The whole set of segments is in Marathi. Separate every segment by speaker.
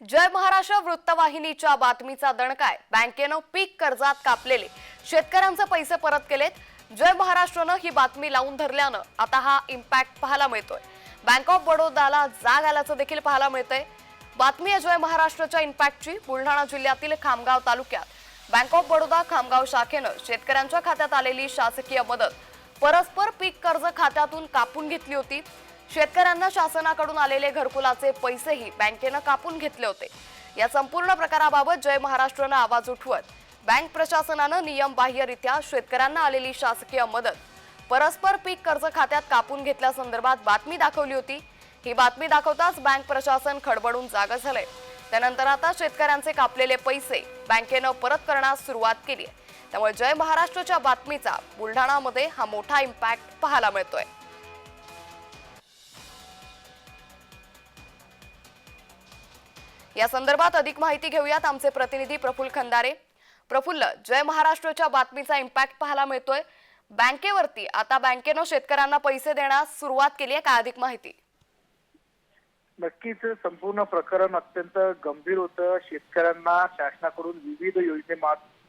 Speaker 1: जय महाराष्ट्र वृत्तवाहिनीच्या बातमीचा दणकाय बँकेनं पीक कर्जात कापलेले. शेतकऱ्यांचे पैसे परत केलेत. जय महाराष्ट्रनं ही बातमी लावून धरल्यानं आता हा इम्पॅक्ट पाहायला मिळतोय. बँक ऑफ बडोदाला जाग आल्याचं देखील पाहायला मिळतंय. बातमी आहे जय महाराष्ट्राच्या इम्पॅक्टची बुलढाणा जिल्ह्यातील खामगाव तालुक्यात. बँक ऑफ बडोदा खामगाव शाखेनं शेतकऱ्यांच्या खात्यात आलेली शासकीय मदत. परस्पर पीक कर्ज खात्यातून कापून घेतली होती. शेतकऱ्यांना शासनाकडून आलेले घरकुलाचे पैसेही बँकेनं कापून घेतले होते. या संपूर्ण प्रकाराबाबत जय महाराष्ट्रनं आवाज उठवत बँक प्रशासनानं नियमबाह्यरित्या शेतकऱ्यांना आलेली शासकीय मदत परस्पर पीक कर्ज खात्यात कापून घेतल्यासंदर्भात बातमी दाखवली होती. ही बातमी दाखवताच बँक प्रशासन खडबडून जागा झालंय. त्यानंतर आता शेतकऱ्यांचे कापलेले पैसे बँकेनं परत करण्यास सुरुवात केली आहे त्यामुळे जय महाराष्ट्रच्या बातमीचा बुलढाणामध्ये हा मोठा इम्पॅक्ट पाहायला मिळतोय. या संदर्भात अधिक माहिती घेऊयात आमचे प्रतिनिधी प्रफुल्ल खंदारे. प्रफुल्ल जय महाराष्ट्रच्या बातमीचा इम्पॅक्ट पाहायला मिळतोय. बँकेवरती आता बँकेनं शेतकऱ्यांना पैसे देण्यास सुरुवात केली आहे. काय अधिक माहिती?
Speaker 2: नक्कीच संपूर्ण प्रकरण अत्यंत गंभीर होतं. शेतकऱ्यांना शासनाकडून विविध योजने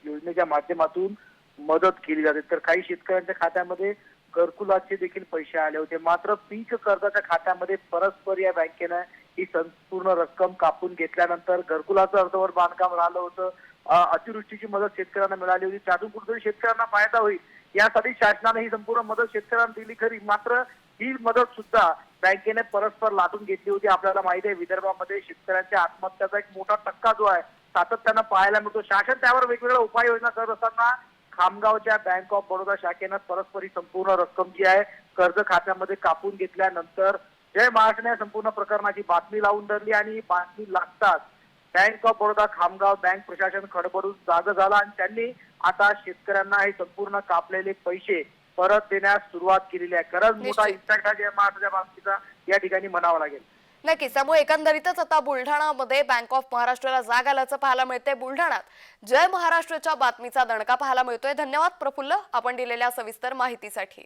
Speaker 2: योजनेच्या माध्यमातून मदत केली जाते. तर काही शेतकऱ्यांच्या खात्यामध्ये घरकुलाचे देखील पैसे आले होते. मात्र पीक कर्जाच्या खात्यामध्ये परस्पर या बँकेनं ही संपूर्ण रक्कम कापून घेतल्यानंतर घरकुलाचं अर्धवर बांधकाम राहिलं होतं. अतिवृष्टीची मदत शेतकऱ्यांना मिळाली होती. त्यातून कुठेतरी शेतकऱ्यांना फायदा होईल. यासाठी शासनाने ही संपूर्ण मदत शेतकऱ्यांना दिली खरी. मात्र ही मदत सुद्धा बँकेने परस्पर लाटून घेतली होती. आपल्याला माहिती आहे विदर्भामध्ये शेतकऱ्यांच्या आत्महत्याचा एक मोठा टक्का जो आहे सातत्यानं पाहायला मिळतो. शासन त्यावर वेगवेगळ्या उपाययोजना करत असताना खामगावच्या बँक ऑफ बडोदा शाखेनं परस्पर ही संपूर्ण रक्कम जी आहे कर्ज खात्यामध्ये कापून घेतल्यानंतर जय महाराष्ट्राने या संपूर्ण प्रकरणाची बातमी लावून धरली आणि ही बातमी लागताच bank of Baroda Khamgaon bank प्रशासन खडबडून जाग झालं आणि त्यांनी आता शेतकऱ्यांना हे संपूर्ण कापलेले पैसे परत देण्यास सुरुवात केलेली आहे. खरंच मोठा. इम्पॅक्ट जय महाराष्ट्राच्या बाबतीचा या ठिकाणी म्हणावा लागेल.
Speaker 1: नक्कीच त्यामुळे एकंदरीतच आता बुलढाणामध्ये बँक ऑफ महाराष्ट्राला जाग आल्याचं पाहायला मिळतंय. बुलढाण्यात जय महाराष्ट्राच्या बातमीचा दणका पाहायला मिळतोय. धन्यवाद प्रफुल्ल आपण दिलेल्या सविस्तर माहितीसाठी.